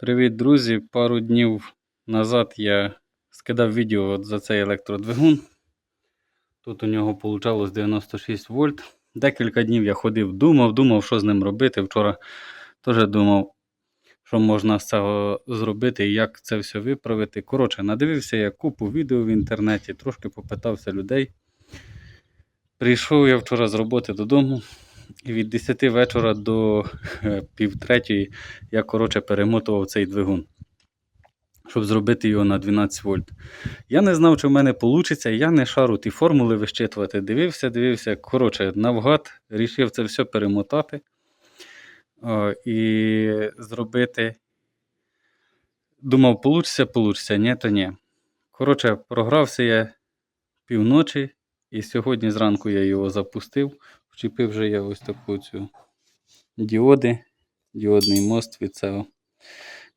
Привіт, друзі! Пару днів назад я скидав відео за цей електродвигун. Тут у нього вийшло 96 вольт. Декілька днів я ходив, думав, думав, що з ним робити. Вчора теж думав, що можна з цього зробити і як це все виправити. Коротше, надивився я купу відео в інтернеті, трошки попитався людей. Прийшов я вчора з роботи додому. І від 10 вечора до е, півтретьої я коротше перемотував цей двигун, щоб зробити його на 12 вольт. Я не знав, чи в мене вийде, я не шару ті формули вищитувати. Дивився, дивився. Коротше, навгад рішив це все перемотати о, і зробити. Думав, получиться, получиться, ні, то ні. Коротше, програвся я півночі, і сьогодні зранку я його запустив. Вчепив вже я ось таку цю діоди, діодний мост від цього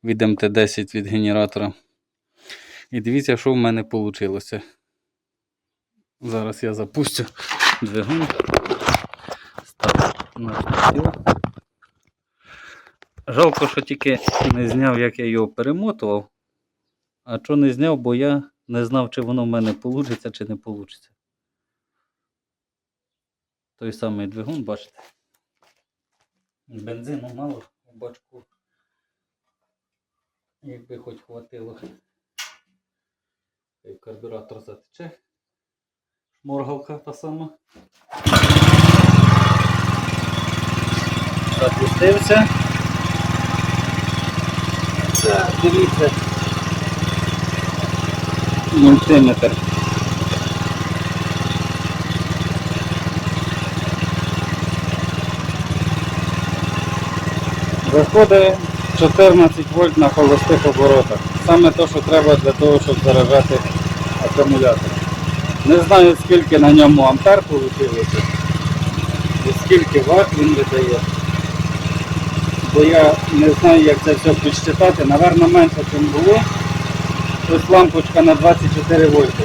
від МТ-10 від генератора. І дивіться, що в мене вийшло. Зараз я запустю двигун. Ставлю на штатив. Жалко, що тільки не зняв, як я його перемотував. А що не зняв, бо я не знав, чи воно в мене вийде, чи не вийде. Той самий двигун, бачите? Бензину мало у бачку. Якби хоч хватило. І карбюратор затече. Шморгалка та сама. Запустився. Так, дивіться. Мультиметр. Виходить 14 вольт на холостих оборотах. Саме те, що треба для того, щоб заражати акумулятор. Не знаю скільки на ньому ампер вийшло і скільки ватт він видає. Бо я не знаю, як це все підсчитати. Наверно, менше, ніж було. Ось лампочка на 24 вольти.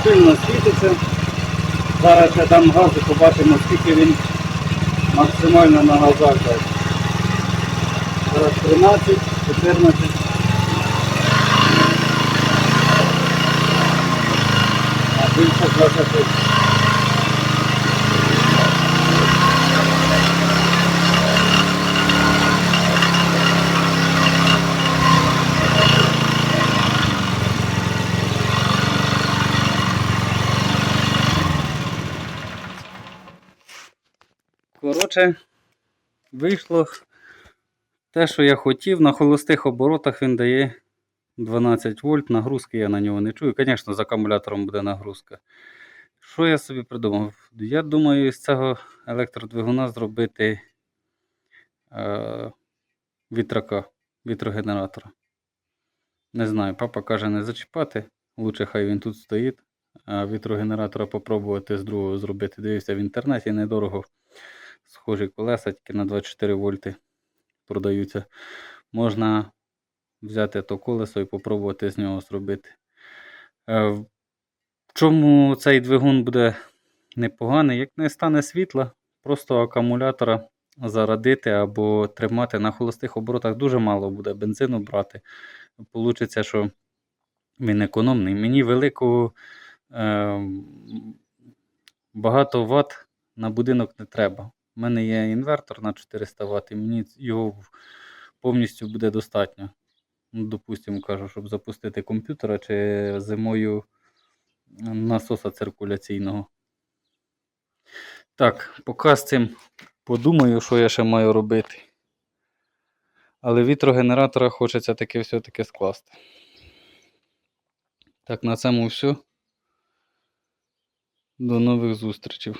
Стабільно світиться. Зараз я дам газ і побачимо, скільки він максимально на газах. Зараз 13, 14. А більше 20. Коротше, вийшло те, що я хотів. На холостих оборотах він дає 12 вольт. Нагрузки я на нього не чую. Звісно, з акумулятором буде нагрузка. Що я собі придумав? Я думаю, з цього електродвигуна зробити е, вітрака, вітрогенератора. Не знаю, папа каже, не зачіпати. Лучше хай він тут стоїть. А вітрогенератора попробувати з другого зробити. Дивився в інтернеті недорого. Схожі колеса, тільки на 24 вольти продаються. Можна взяти то колесо і попробувати з нього зробити. Е, В чому цей двигун буде непоганий? Як не стане світла, просто акумулятора зарадити або тримати на холостих оборотах дуже мало буде бензину брати. Получиться, що він економний. Мені велику е, багато ватт на будинок не треба. У мене є інвертор на 400 Вт, і мені його повністю буде достатньо. Ну, допустимо, кажу, щоб запустити комп'ютера чи зимою насоса циркуляційного. Так, поки з цим подумаю, що я ще маю робити. Але вітрогенератора хочеться таки все-таки скласти. Так, на цьому все. До нових зустрічей.